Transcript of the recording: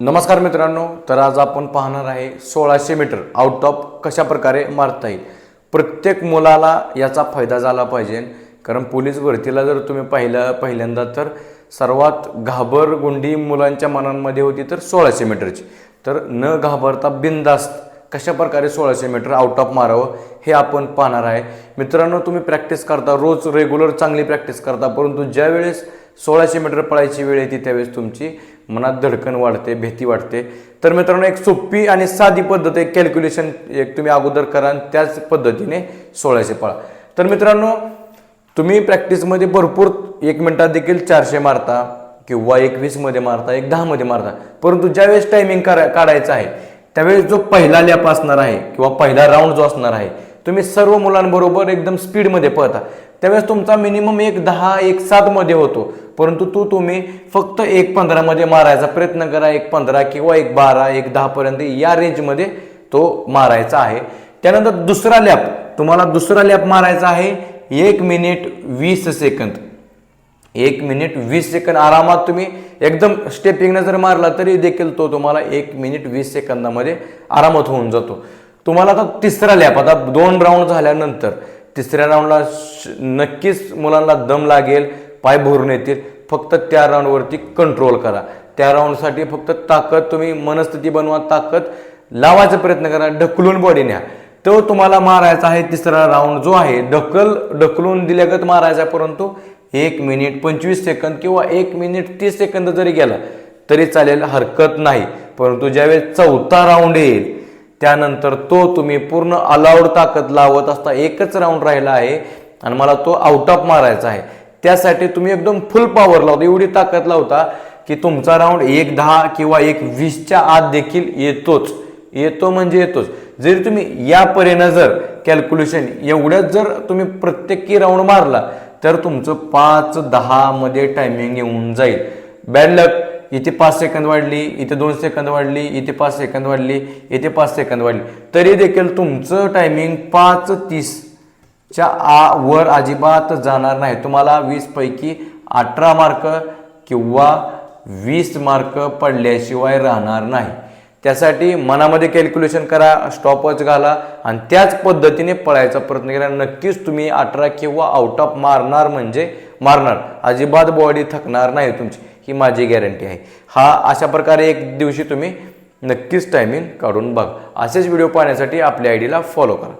नमस्कार मित्रांनो तर आज आपण पाहणार आहे सोळाशे मीटर आउट ऑफ कशा प्रकारे मारता येईल? प्रत्येक मुलाला याचा फायदा झाला पाहिजे. कारण पोलीस भरतीला जर तुम्ही पाहिलं पहिल्यांदा तर सर्वात घाबरगुंडी मुलांच्या मनांमध्ये होती तर सोळाशे मीटरची. तर न घाबरता बिनधास्त कशा प्रकारे सोळाशे मीटर आउट ऑफ मारावं हे आपण पाहणार आहे. मित्रांनो तुम्ही प्रॅक्टिस करता रोज रेग्युलर चांगली प्रॅक्टिस करता परंतु ज्यावेळेस सोळाशे मीटर पळायची वेळ येते त्यावेळेस तुमची मनात धडकन वाढते भीती वाढते. तर मित्रांनो एक सोपी आणि साधी पद्धत एक कॅल्क्युलेशन एक तुम्ही अगोदर करा आणि त्याच पद्धतीने सोळाशे पळा. तर मित्रांनो तुम्ही प्रॅक्टिसमध्ये भरपूर एक मिनटात देखील चारशे मारता किंवा एक वीसमध्ये मारता एक दहामध्ये मारता. परंतु ज्यावेळेस टायमिंग करा काढायचं आहे त्यावेळेस जो पहिला लॅप असणार आहे किंवा पहिला राऊंड जो असणार आहे तुम्ही सर्व मुलांबरोबर एकदम स्पीडमध्ये पळता. त्यावेळेस तुमचा मिनिमम एक दहा एक सातमध्ये होतो. परंतु तो तुम्ही फक्त एक पंधरामध्ये मारायचा प्रयत्न करा. एक पंधरा किंवा एक बारा एक दहापर्यंत या रेंजमध्ये तो मारायचा आहे. त्यानंतर दुसरा लॅप तुम्हाला दुसरा लॅप मारायचा आहे. एक मिनिट वीस सेकंद एक मिनिट वीस सेकंद आरामात तुम्ही एकदम स्टेपिंगनं जर मारला तरी देखील तो तुम्हाला एक मिनिट वीस सेकंदामध्ये आरामात होऊन जातो. तुम्हाला आता तिसरा लॅप आता दोन राऊंड झाल्यानंतर तिसऱ्या राऊंडला नक्कीच मुलांना दम लागेल पाय भरून येतील. फक्त त्या राऊंडवरती कंट्रोल करा. त्या राऊंडसाठी फक्त ताकद तुम्ही मनस्थिती बनवा ताकद लावायचा प्रयत्न करा ढकलून बॉडी न्या. तो तुम्हाला मारायचा आहे तिसरा राऊंड जो आहे ढकल ढकलून दिल्यागत मारायचा आहे, परंतु एक मिनिट पंचवीस सेकंद किंवा एक मिनिट तीस सेकंद जरी गेला तरी चालेल हरकत नाही. परंतु ज्यावेळेस चौथा राऊंड येईल त्यानंतर तो तुम्ही पूर्ण अलाउड ताकद लावत असता एकच राऊंड राहिला आहे आणि मला तो आउट ऑफ मारायचा आहे. त्यासाठी तुम्ही एकदम फुल पॉवर लावता. एवढी ताकद लावता की तुमचा राऊंड एक दहा किंवा एक वीसच्या आत देखील येतोच. येतो म्हणजे येतोच. जरी तुम्ही या परीनं जर कॅल्क्युलेशन एवढ्याच जर तुम्ही प्रत्येकी राऊंड मारला तर तुमचं पाच दहामध्ये टायमिंग येऊन जाईल. बॅड लक इथे पाच सेकंद वाढली इथे दोन सेकंद वाढली इथे पाच सेकंद वाढली इथे पाच सेकंद वाढली. तरी देखील तुमचं टायमिंग पाच तीसच्या आ वर अजिबात जाणार नाही. तुम्हाला वीसपैकी अठरा मार्क किंवा वीस मार्क पडल्याशिवाय राहणार नाही. त्यासाठी मनामध्ये कॅल्क्युलेशन करा स्टॉपवॉच घाला आणि त्याच पद्धतीने पळायचा प्रयत्न केला. नक्कीच तुम्ही अठरा किंवा आउट ऑफ मारणार म्हणजे मारणार. अजिबात बॉडी थकणार नाही तुमची. ही माझी गॅरंटी आहे. हा अशा प्रकारे एक दिवशी तुम्ही नक्कीच टायमिंग काढून बघा. असेच व्हिडिओ पाहण्यासाठी आपल्या आय डीला फॉलो करा.